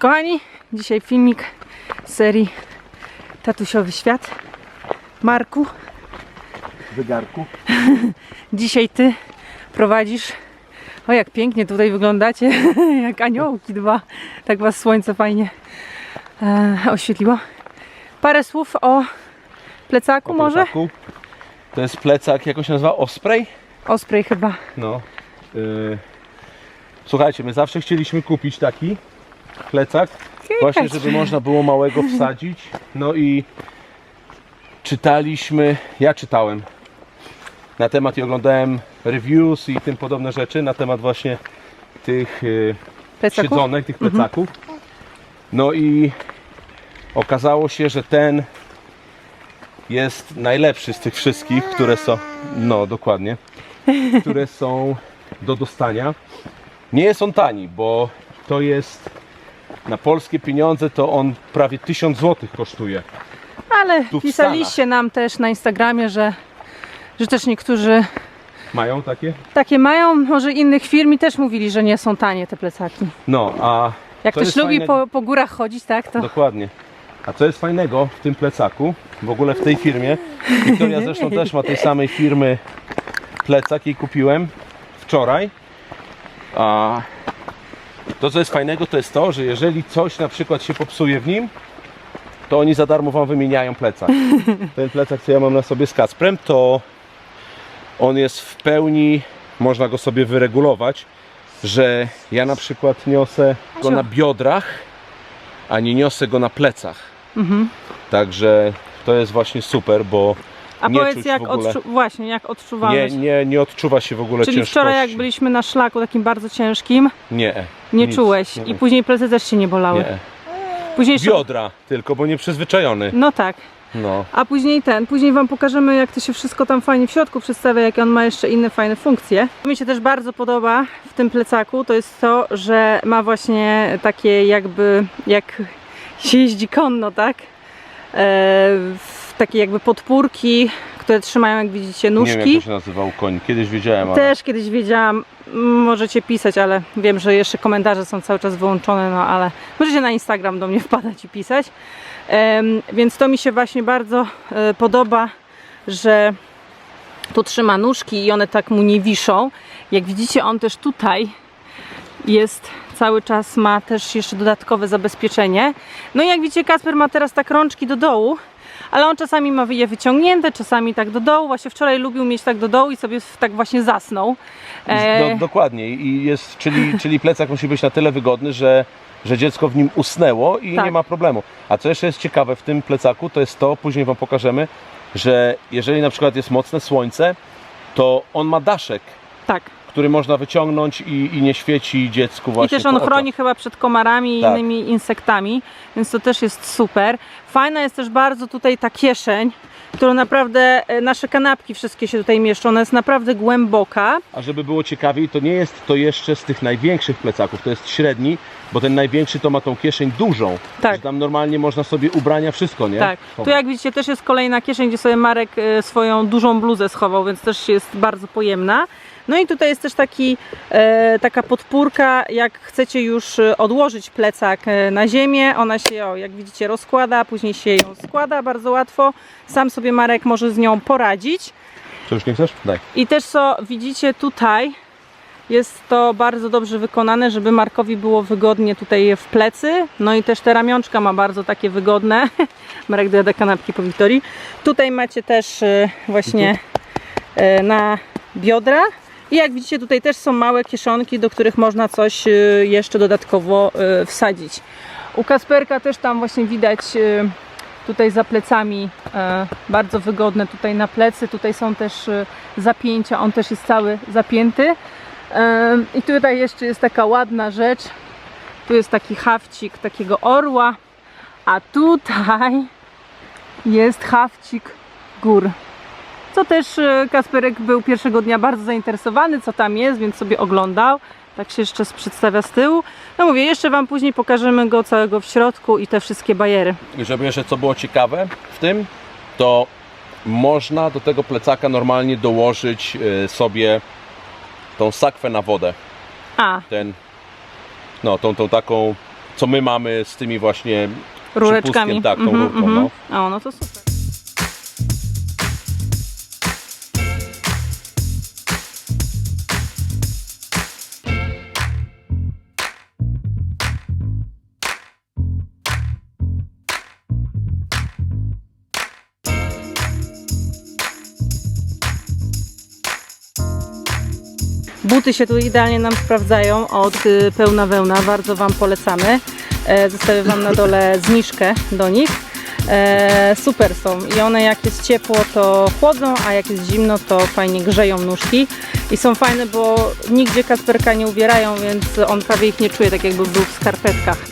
Kochani, dzisiaj filmik z serii Tatusiowy Świat. Marku, Wygarku. dzisiaj Ty prowadzisz. O, jak pięknie tutaj wyglądacie, jak aniołki dwa. Tak Was słońce fajnie e, oświetliło. Parę słów o plecaku O może? plecaku. To jest plecak, jak on się nazywa? Osprey? Osprey chyba. No. Yy. Słuchajcie, my zawsze chcieliśmy kupić taki plecak, właśnie żeby można było małego wsadzić. No i czytaliśmy, ja czytałem na temat i oglądałem reviews i tym podobne rzeczy na temat właśnie tych yy, Plecaków? siedzonek, tych plecaków. No i okazało się, że ten jest najlepszy z tych wszystkich, które są, no dokładnie, które są do dostania. Nie jest on tani, bo to jest na polskie pieniądze to on prawie 1000 zł kosztuje. Ale Tu w pisaliście nam też na Instagramie, że, że też niektórzy Mają takie? takie mają, może innych firm i też mówili, że nie są tanie te plecaki. No, a Jak To ktoś jest lubi po, po górach chodzić, tak, to Dokładnie. A co jest fajnego w tym plecaku, w ogóle w tej firmie, Wiktoria zresztą też ma tej samej firmy plecak, jej kupiłem wczoraj. A to co jest fajnego to jest to, że jeżeli coś na przykład się popsuje w nim, to oni za darmo wam wymieniają plecak. Ten plecak co ja mam na sobie z Kasprem, to on jest w pełni, można go sobie wyregulować, że ja na przykład niosę go na biodrach, a nie niosę go na plecach. Mhm. Także to jest właśnie super, bo A nie powiedz czuć jak w ogóle, odczu- właśnie, jak nie, odczuwałeś? nie, nie odczuwa się w ogóle Czyli ciężkości. wczoraj jak byliśmy na szlaku takim bardzo ciężkim, Nie, nie nic. czułeś Nie, i później plecy też się nie bolały. nie. Później jeszcze- Biodra tylko, bo nie przyzwyczajony. No tak. No. A później ten, później Wam pokażemy jak to się wszystko tam fajnie w środku przedstawia, jakie on ma jeszcze inne fajne funkcje. Co mi się też bardzo podoba w tym plecaku, to jest to, że ma właśnie takie jakby, jak się jeździ konno, tak? E, w- takie jakby podpórki, które trzymają, jak widzicie, Nie nóżki. wiem jak to się nazywał koń. Kiedyś wiedziałem, ale Też kiedyś wiedziałam, możecie pisać, ale wiem, że jeszcze komentarze są cały czas wyłączone, no ale możecie na Instagram do mnie wpadać i pisać. Em, więc to mi się właśnie bardzo e, podoba, że tu trzyma nóżki i one tak mu nie wiszą. Jak widzicie, on też tutaj jest cały czas, ma też jeszcze dodatkowe zabezpieczenie. No i jak widzicie, Kasper ma teraz tak rączki do dołu, ale on czasami ma je wyciągnięte, czasami tak do dołu. Właśnie wczoraj lubił mieć tak do dołu i sobie tak właśnie zasnął. E, no, dokładnie. I jest, czyli, czyli plecak musi być na tyle wygodny, że, że dziecko w nim usnęło i Tak. nie ma problemu. A co jeszcze jest ciekawe w tym plecaku, to jest to, później Wam pokażemy, że jeżeli na przykład jest mocne słońce, to on ma daszek, tak. Który można wyciągnąć i, i nie świeci dziecku I właśnie też on chroni chyba przed komarami i Tak. innymi insektami, więc to też jest super. Fajna jest też bardzo tutaj ta kieszeń, którą naprawdę e, nasze kanapki wszystkie się tutaj mieszczą. Ona jest naprawdę głęboka. A żeby było ciekawiej, to nie jest to jeszcze z tych największych plecaków, to jest średni, bo ten największy to ma tą kieszeń dużą. Tak. Że tam normalnie można sobie ubrania wszystko, nie? Tak. Tu jak widzicie też jest kolejna kieszeń, gdzie sobie Marek e, swoją dużą bluzę schował, więc też jest bardzo pojemna. No i tutaj jest też taki, e, taka podpórka, jak chcecie już e, odłożyć plecak na ziemię, ona się, o, jak widzicie, rozkłada, później się ją składa bardzo łatwo. Sam sobie Marek może z nią poradzić. Co już nie chcesz? Daj. I też co widzicie tutaj, jest to bardzo dobrze wykonane, żeby Markowi było wygodnie tutaj w plecy. No i też te ramionczka ma bardzo takie wygodne. Marek dojada kanapki po Wiktorii. Tutaj macie też e, właśnie e, na biodra. I jak widzicie tutaj też są małe kieszonki, do których można coś e, jeszcze dodatkowo wsadzić. U Kasperka też tam właśnie widać tutaj za plecami e, bardzo wygodne tutaj na plecy. Tutaj są też e, zapięcia, on też jest cały zapięty. E, I tutaj jeszcze jest taka ładna rzecz. Tu jest taki hawcik takiego orła, a tutaj jest hawcik gór. Co też Kasperek był pierwszego dnia bardzo zainteresowany, co tam jest, więc sobie oglądał. Tak się jeszcze przedstawia z tyłu. No mówię, jeszcze Wam później pokażemy go całego w środku i te wszystkie bajery. I żeby jeszcze co było ciekawe w tym, to można do tego plecaka normalnie dołożyć y, sobie tą sakwę na wodę. A, Ten, no tą, tą taką co my mamy z tymi właśnie Rureczkami. Tak, tą Mhm, rurką. mhm. No. O, no to super. Buty się tu idealnie nam sprawdzają od y, pełna wełna, bardzo Wam polecamy. E, Zostawię Wam na dole zniżkę do nich. E, super są i one jak jest ciepło to chłodzą, a jak jest zimno to fajnie grzeją nóżki i są fajne, bo nigdzie Kasperka nie ubierają, więc on prawie ich nie czuje, tak jakby był w skarpetkach.